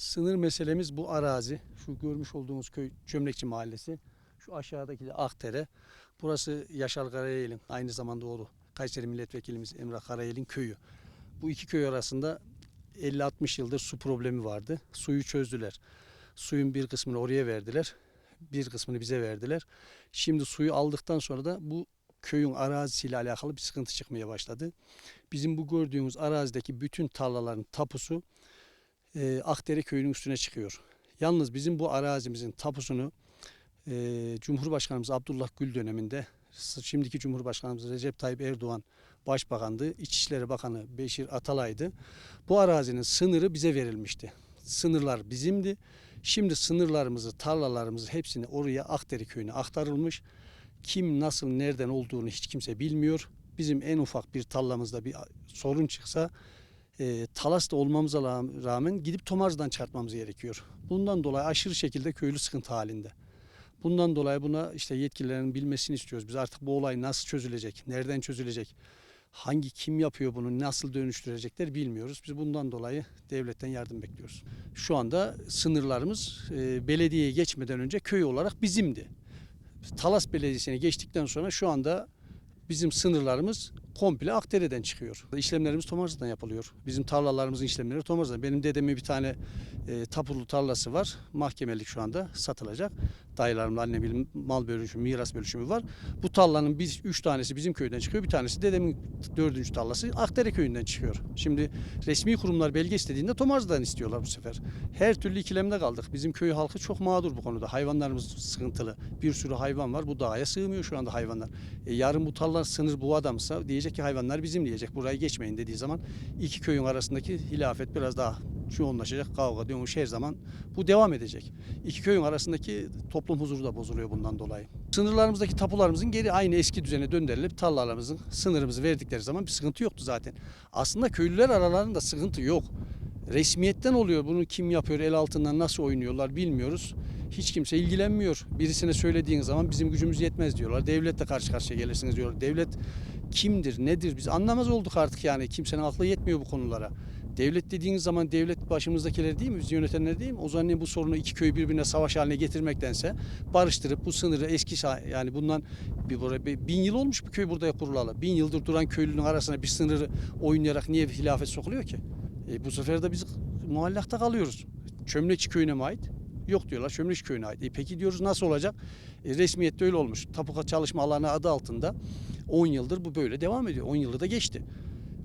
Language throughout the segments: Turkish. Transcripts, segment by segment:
Sınır meselemiz bu arazi. Şu görmüş olduğumuz köy Çömlekçi Mahallesi. Şu aşağıdaki de Akdere. Burası Yaşar Karayel'in aynı zamanda oğlu Kayseri Milletvekilimiz Emrah Karayel'in köyü. Bu iki köy arasında 50-60 yıldır su problemi vardı. Suyu çözdüler. Suyun bir kısmını oraya verdiler. Bir kısmını bize verdiler. Şimdi suyu aldıktan sonra da bu köyün arazisiyle alakalı bir sıkıntı çıkmaya başladı. Bizim bu gördüğümüz arazideki bütün tarlaların tapusu e, Akdere köyünün üstüne çıkıyor. Yalnız bizim bu arazimizin tapusunu e, Cumhurbaşkanımız Abdullah Gül döneminde şimdiki Cumhurbaşkanımız Recep Tayyip Erdoğan Başbakandı. İçişleri Bakanı Beşir Atalay'dı. Bu arazinin sınırı bize verilmişti. Sınırlar bizimdi. Şimdi sınırlarımızı, tarlalarımızı hepsini oraya Akdere köyüne aktarılmış. Kim nasıl nereden olduğunu hiç kimse bilmiyor. Bizim en ufak bir tarlamızda bir sorun çıksa e, Talas'ta olmamıza ra- rağmen gidip Tomarz'dan çarpmamız gerekiyor. Bundan dolayı aşırı şekilde köylü sıkıntı halinde. Bundan dolayı buna işte yetkililerin bilmesini istiyoruz. Biz artık bu olay nasıl çözülecek, nereden çözülecek, hangi kim yapıyor bunu, nasıl dönüştürecekler bilmiyoruz. Biz bundan dolayı devletten yardım bekliyoruz. Şu anda sınırlarımız e, belediyeye geçmeden önce köy olarak bizimdi. Talas Belediyesi'ne geçtikten sonra şu anda bizim sınırlarımız komple Akdere'den çıkıyor. İşlemlerimiz Tomarza'dan yapılıyor. Bizim tarlalarımızın işlemleri Tomarza'dan. Benim dedemin bir tane e, tapulu tarlası var. Mahkemelik şu anda satılacak. Dayılarımla annemin mal bölüşümü, miras bölüşümü var. Bu tarlanın biz üç tanesi bizim köyden çıkıyor. Bir tanesi dedemin dördüncü tarlası Akdere köyünden çıkıyor. Şimdi resmi kurumlar belge istediğinde Tomarza'dan istiyorlar bu sefer. Her türlü ikilemde kaldık. Bizim köy halkı çok mağdur bu konuda. Hayvanlarımız sıkıntılı. Bir sürü hayvan var. Bu dağa sığmıyor şu anda hayvanlar. E, yarın bu tarla sınır bu adamsa diyecek ki hayvanlar bizim diyecek. Burayı geçmeyin dediği zaman iki köyün arasındaki hilafet biraz daha yoğunlaşacak. Kavga dönüş her zaman bu devam edecek. İki köyün arasındaki toplum huzuru da bozuluyor bundan dolayı. Sınırlarımızdaki tapularımızın geri aynı eski düzene döndürülüp tarlalarımızın sınırımızı verdikleri zaman bir sıkıntı yoktu zaten. Aslında köylüler aralarında sıkıntı yok. Resmiyetten oluyor. Bunu kim yapıyor, el altından nasıl oynuyorlar bilmiyoruz. Hiç kimse ilgilenmiyor. Birisine söylediğin zaman bizim gücümüz yetmez diyorlar. Devletle karşı karşıya gelirsiniz diyorlar. Devlet kimdir, nedir biz anlamaz olduk artık yani. Kimsenin aklı yetmiyor bu konulara. Devlet dediğiniz zaman devlet başımızdakiler değil mi? Bizi yönetenler değil mi? O zaman bu sorunu iki köyü birbirine savaş haline getirmektense barıştırıp bu sınırı eski yani bundan bir, buraya bin yıl olmuş bir köy burada kurulalı. Bin yıldır duran köylünün arasına bir sınırı oynayarak niye hilafet sokuluyor ki? E, bu sefer de biz muallakta kalıyoruz. Çömlekçi köyüne mi ait? Yok diyorlar Çömlekçi köyüne ait. E, peki diyoruz nasıl olacak? E, resmiyette öyle olmuş. Tapuka çalışma alanı adı altında 10 yıldır bu böyle devam ediyor. 10 yılı da geçti.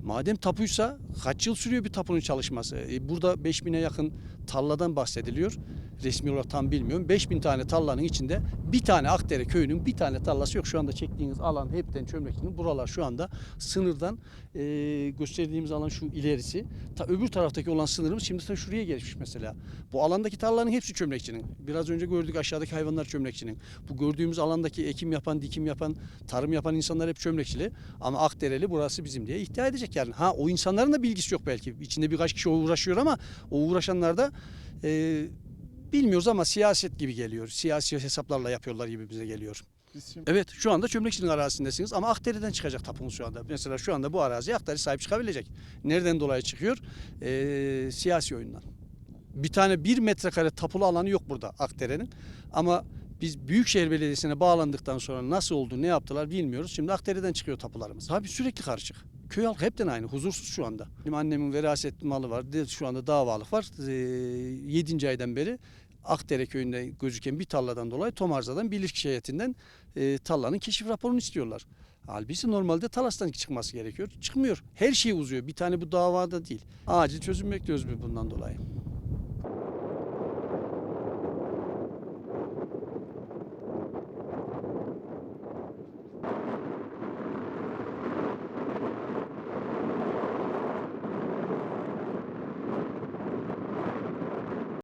Madem tapuysa kaç yıl sürüyor bir tapunun çalışması? E, burada 5000'e yakın tarladan bahsediliyor. Resmi olarak tam bilmiyorum. 5000 tane tarlanın içinde bir tane Akdere köyünün bir tane tarlası yok. Şu anda çektiğiniz alan hepten çömlekçinin. Buralar şu anda sınırdan e, gösterdiğimiz alan şu ilerisi. Ta öbür taraftaki olan sınırımız şimdi ta şuraya geçmiş mesela. Bu alandaki tarlaların hepsi çömlekçinin. Biraz önce gördük aşağıdaki hayvanlar çömlekçinin. Bu gördüğümüz alandaki ekim yapan, dikim yapan, tarım yapan insanlar hep çömlekçili. Ama Akdereli burası bizim diye iddia edecek yani. Ha o insanların da bilgisi yok belki. İçinde birkaç kişi uğraşıyor ama o uğraşanlar da e, bilmiyoruz ama siyaset gibi geliyor. Siyasi hesaplarla yapıyorlar gibi bize geliyor. Şimdi Evet şu anda Çömlekçi'nin arazisindesiniz ama Akderi'den çıkacak tapunuz şu anda. Mesela şu anda bu araziye Akderi sahip çıkabilecek. Nereden dolayı çıkıyor? Ee, siyasi oyundan. Bir tane bir metrekare tapulu alanı yok burada Akdere'nin. Ama biz Büyükşehir Belediyesi'ne bağlandıktan sonra nasıl oldu, ne yaptılar bilmiyoruz. Şimdi Akdere'den çıkıyor tapularımız. Abi sürekli karışık. Köy halkı hepten aynı, huzursuz şu anda. Benim annemin veraset malı var, şu anda davalık var. Ee, 7. aydan beri Akdere köyünde gözüken bir tarladan dolayı Tomarza'dan bilirkişi heyetinden e, tarlanın keşif raporunu istiyorlar. Halbuki normalde Talas'tan çıkması gerekiyor. Çıkmıyor. Her şey uzuyor. Bir tane bu davada değil. Acil çözüm bekliyoruz biz bundan dolayı.